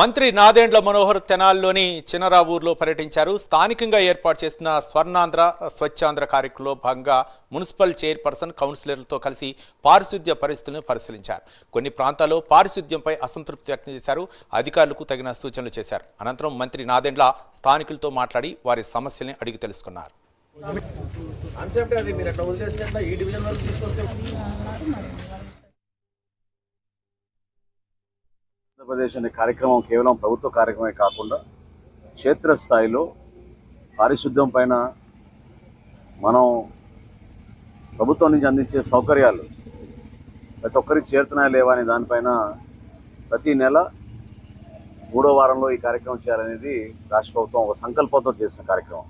మంత్రి నాదెండ్ల మనోహర్ తెనాల్లోని చినరావూరులో పర్యటించారు. స్థానికంగా ఏర్పాటు చేసిన స్వర్ణాంధ్ర స్వచ్ఛాంధ్ర కార్యక్రమంలో భాగంగా మున్సిపల్ చైర్పర్సన్ కౌన్సిలర్లతో కలిసి పారిశుద్ధ్య పరిస్థితులను పరిశీలించారు. కొన్ని ప్రాంతాల్లో పారిశుద్ధ్యంపై అసంతృప్తి వ్యక్తం చేశారు. అధికారులకు తగిన సూచనలు చేశారు. అనంతరం మంత్రి నాదెండ్ల స్థానికులతో మాట్లాడి వారి సమస్యల్ని అడిగి తెలుసుకున్నారు. ఆంధ్రప్రదేశ్ అనే కార్యక్రమం కేవలం ప్రభుత్వ కార్యక్రమే కాకుండా క్షేత్రస్థాయిలో పారిశుద్ధ్యం పైన మనం ప్రభుత్వం నుంచి అందించే సౌకర్యాలు ప్రతి ఒక్కరికి చేరుతున్నాయా లేవా అనే దానిపైన ప్రతి నెల మూడో వారంలో ఈ కార్యక్రమం చేయాలనేది రాష్ట్ర ప్రభుత్వం ఒక సంకల్పంతో చేసిన కార్యక్రమం.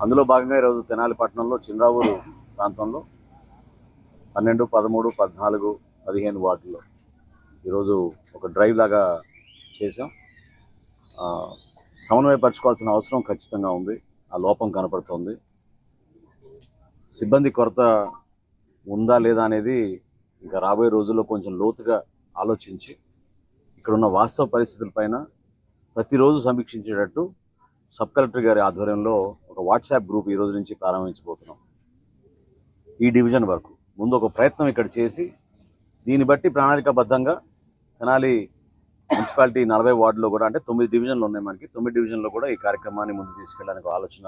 అందులో భాగంగా ఈరోజు తెనాలి పట్టణంలో చిన్నరావూరు ప్రాంతంలో పన్నెండు పదమూడు పద్నాలుగు పదిహేను వార్డుల్లో ఈరోజు ఒక డ్రైవ్ లాగా చేసాం సమన్వయపరచుకోవాల్సిన అవసరం ఖచ్చితంగా ఉంది. ఆ లోపం కనపడుతోంది. సిబ్బంది కొరత ఉందా లేదా అనేది ఇంకా రాబోయే రోజుల్లో కొంచెం లోతుగా ఆలోచించి ఇక్కడ ఉన్న వాస్తవ పరిస్థితులపైన ప్రతిరోజు సమీక్షించేటట్టు సబ్ కలెక్టర్ గారి ఆధ్వర్యంలో ఒక వాట్సాప్ గ్రూప్ ఈ రోజు నుంచి ప్రారంభించబోతున్నాం. ఈ డివిజన్ వరకు ముందు ఒక ప్రయత్నం ఇక్కడ చేసి దీన్ని బట్టి ప్రణాళికాబద్ధంగా తెనాలి మున్సిపాలిటీ నలభై వార్డులో కూడా అంటే తొమ్మిది డివిజన్లు ఉన్నాయి మనకి. తొమ్మిది డివిజన్లో కూడా ఈ కార్యక్రమాన్ని ముందు తీసుకెళ్ళడానికి ఆలోచన